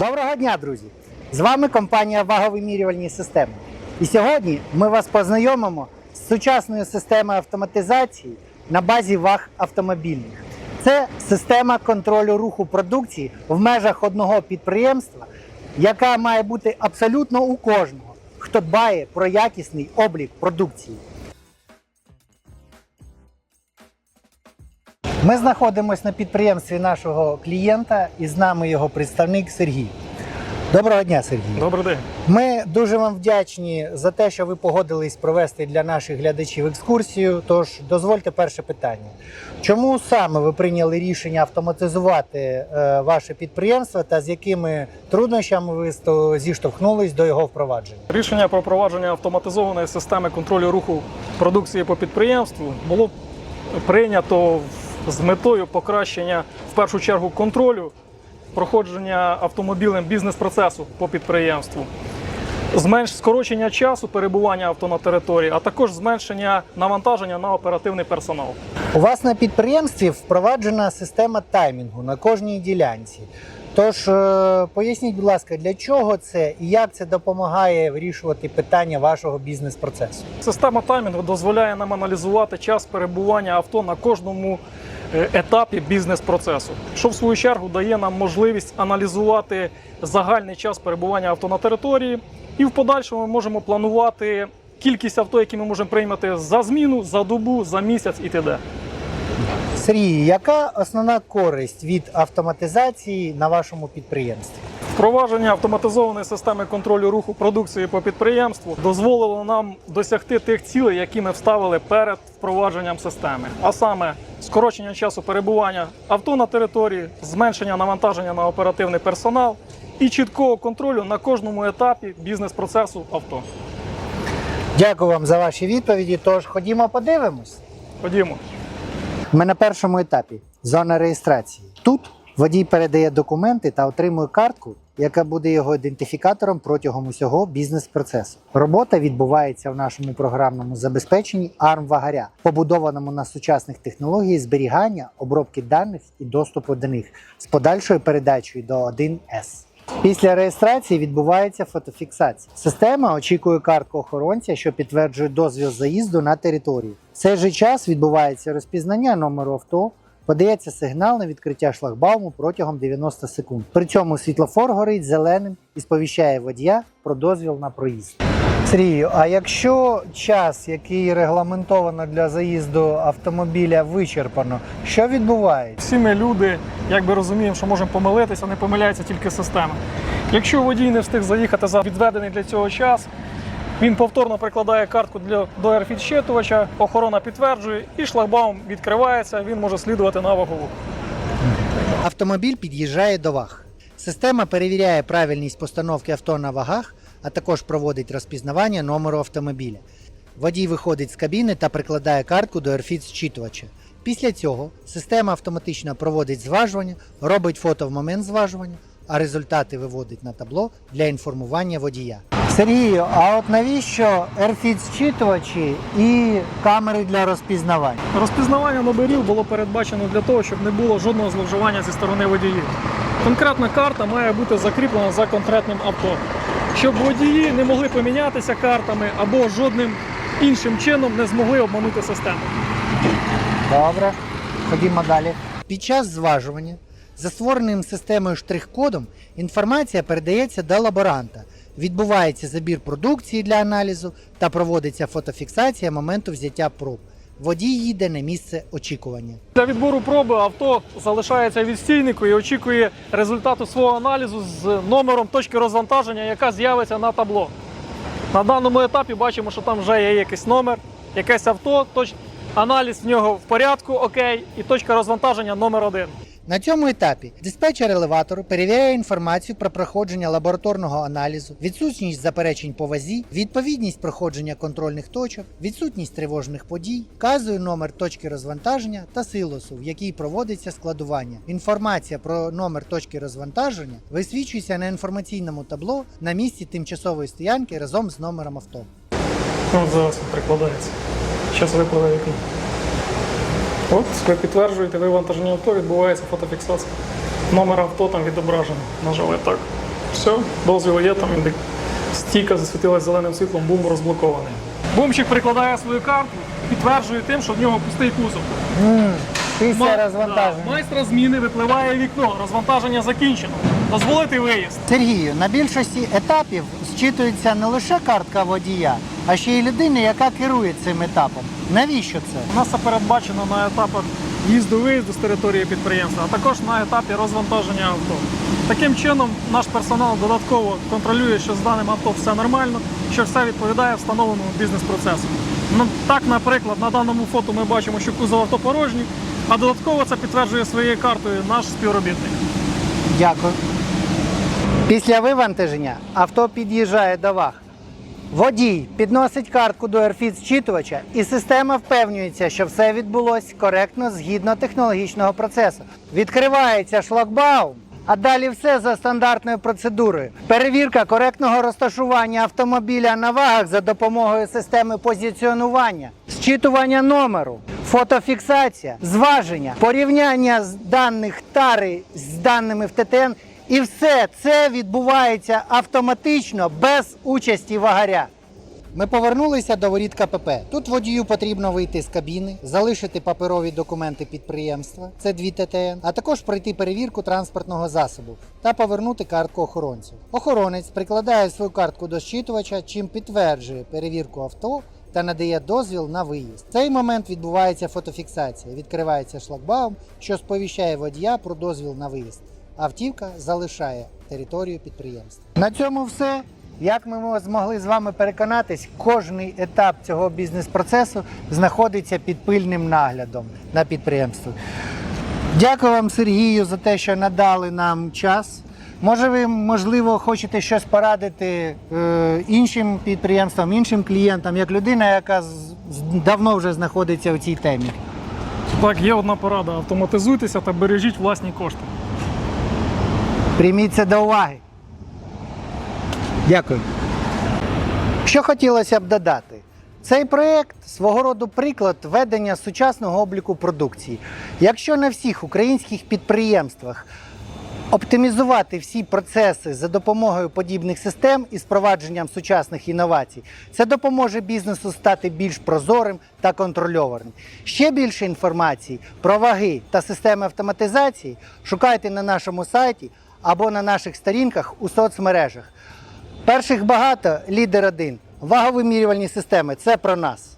Доброго дня, друзі! З вами компанія Ваговимірювальні системи. І сьогодні ми вас познайомимо з сучасною системою автоматизації на базі ваг автомобільних. Це система контролю руху продукції в межах одного підприємства, яка має бути абсолютно у кожного, хто дбає про якісний облік продукції. Ми знаходимося на підприємстві нашого клієнта і з нами його представник Сергій. Доброго дня, Сергій. Добрий день. Ми дуже вам вдячні за те, що ви погодились провести для наших глядачів екскурсію. Тож дозвольте перше питання. Чому саме ви прийняли рішення автоматизувати е, ваше підприємство та з якими труднощами ви сто- зіштовхнулись до його впровадження? Рішення про провадження автоматизованої системи контролю руху продукції по підприємству було прийнято з метою покращення в першу чергу контролю проходження автомобілем бізнес-процесу по підприємству. Зменш скорочення часу перебування авто на території, а також зменшення навантаження на оперативний персонал. У вас на підприємстві впроваджена система таймінгу на кожній ділянці. Тож е, поясніть, будь ласка, для чого це і як це допомагає вирішувати питання вашого бізнес-процесу? Система таймінгу дозволяє нам аналізувати час перебування авто на кожному е, етапі бізнес-процесу, що в свою чергу дає нам можливість аналізувати загальний час перебування авто на території, і в подальшому ми можемо планувати кількість авто, які ми можемо приймати за зміну, за добу, за місяць і т.д. Сергій, яка основна користь від автоматизації на вашому підприємстві? Впровадження автоматизованої системи контролю руху продукції по підприємству дозволило нам досягти тих цілей, які ми вставили перед впровадженням системи, а саме скорочення часу перебування авто на території, зменшення навантаження на оперативний персонал і чіткого контролю на кожному етапі бізнес-процесу авто. Дякую вам за ваші відповіді. Тож ходімо подивимось. Ходімо. Ми на першому етапі зона реєстрації. Тут водій передає документи та отримує картку, яка буде його ідентифікатором протягом усього бізнес-процесу. Робота відбувається в нашому програмному забезпеченні ARM Вагаря, побудованому на сучасних технологіях зберігання, обробки даних і доступу до них з подальшою передачею до 1С. Після реєстрації відбувається фотофіксація. Система очікує картку охоронця, що підтверджує дозвіл заїзду на територію. В цей же час відбувається розпізнання номеру авто, подається сигнал на відкриття шлагбауму протягом 90 секунд. При цьому світлофор горить зеленим і сповіщає водія про дозвіл на проїзд. Сергію, а якщо час, який регламентовано для заїзду автомобіля, вичерпано, що відбувається? Всі ми люди, якби розуміємо, що можемо помилитися, не помиляється тільки система. Якщо водій не встиг заїхати за відведений для цього час, він повторно прикладає картку для, до RFID-щитувача, охорона підтверджує, і шлагбаум відкривається, він може слідувати на вагову. Автомобіль під'їжджає до ваг. Система перевіряє правильність постановки авто на вагах, а також проводить розпізнавання номеру автомобіля. Водій виходить з кабіни та прикладає картку до AirFit зчитувача. Після цього система автоматично проводить зважування, робить фото в момент зважування, а результати виводить на табло для інформування водія. Сергію, а от навіщо AirFit зчитувачі і камери для розпізнавання? Розпізнавання номерів було передбачено для того, щоб не було жодного зловживання зі сторони водіїв. Конкретна карта має бути закріплена за конкретним авто, щоб водії не могли помінятися картами або жодним іншим чином не змогли обманути систему. Добре, ходімо далі. Під час зважування за створеним системою штрих-кодом інформація передається до лаборанта. Відбувається забір продукції для аналізу та проводиться фотофіксація моменту взяття проб. Водій їде на місце очікування. Для відбору проби авто залишається відстійнику і очікує результату свого аналізу з номером точки розвантаження, яка з'явиться на табло. На даному етапі бачимо, що там вже є якийсь номер, якесь авто, точ... аналіз в нього в порядку, окей, і точка розвантаження номер один. На цьому етапі диспетчер елеватору перевіряє інформацію про проходження лабораторного аналізу, відсутність заперечень по вазі, відповідність проходження контрольних точок, відсутність тривожних подій, вказує номер точки розвантаження та силосу, в якій проводиться складування. Інформація про номер точки розвантаження висвічується на інформаційному табло на місці тимчасової стоянки разом з номером авто. Ну, зараз прикладається. Зараз випливе вікно. От, ви підтверджуєте вивантаження авто, відбувається фотофіксація. Номер авто там відображений. Нажали так. Все, дозвіл є, там. Стійка засвітилась зеленим світлом, бум розблокований. Бумчик прикладає свою карту, підтверджує тим, що в нього пустий кузов. Після Ма- розвантаження. Да, майстра зміни випливає вікно, розвантаження закінчено. Дозволити виїзд. Сергію, на більшості етапів зчитується не лише картка водія, а ще й людини, яка керує цим етапом. Навіщо це? У нас це передбачено на етапах їзду-виїзду з території підприємства, а також на етапі розвантаження авто. Таким чином, наш персонал додатково контролює, що з даним авто все нормально, що все відповідає встановленому бізнес-процесу. Ну, так, наприклад, на даному фото ми бачимо, що кузов авто порожній, а додатково це підтверджує своєю картою наш співробітник. Дякую. Після вивантаження авто під'їжджає до ваг. Водій підносить картку до AirFit зчитувача, і система впевнюється, що все відбулось коректно згідно технологічного процесу. Відкривається шлагбаум, а далі все за стандартною процедурою. Перевірка коректного розташування автомобіля на вагах за допомогою системи позиціонування, зчитування номеру, фотофіксація, зваження, порівняння з даних тари з даними в ТТН. І все це відбувається автоматично без участі вагаря. Ми повернулися до воріт КПП. Тут водію потрібно вийти з кабіни, залишити паперові документи підприємства, це дві ТТН, а також пройти перевірку транспортного засобу та повернути картку охоронцю. Охоронець прикладає свою картку до щитувача, чим підтверджує перевірку авто та надає дозвіл на виїзд. В цей момент відбувається фотофіксація. Відкривається шлагбаум, що сповіщає водія про дозвіл на виїзд. Автівка залишає територію підприємства. На цьому все. Як ми змогли з вами переконатись, кожний етап цього бізнес-процесу знаходиться під пильним наглядом на підприємстві. Дякую вам, Сергію, за те, що надали нам час. Може, ви, можливо, хочете щось порадити е, іншим підприємствам, іншим клієнтам, як людина, яка з- з- давно вже знаходиться в цій темі. Так, є одна порада: автоматизуйтеся та бережіть власні кошти. Прийміть це до уваги. Дякую. Що хотілося б додати? Цей проєкт свого роду приклад ведення сучасного обліку продукції. Якщо на всіх українських підприємствах оптимізувати всі процеси за допомогою подібних систем і впровадженням сучасних інновацій, це допоможе бізнесу стати більш прозорим та контрольованим. Ще більше інформації про ваги та системи автоматизації шукайте на нашому сайті або на наших сторінках у соцмережах. Перших багато, лідер один. Ваговимірювальні системи це про нас.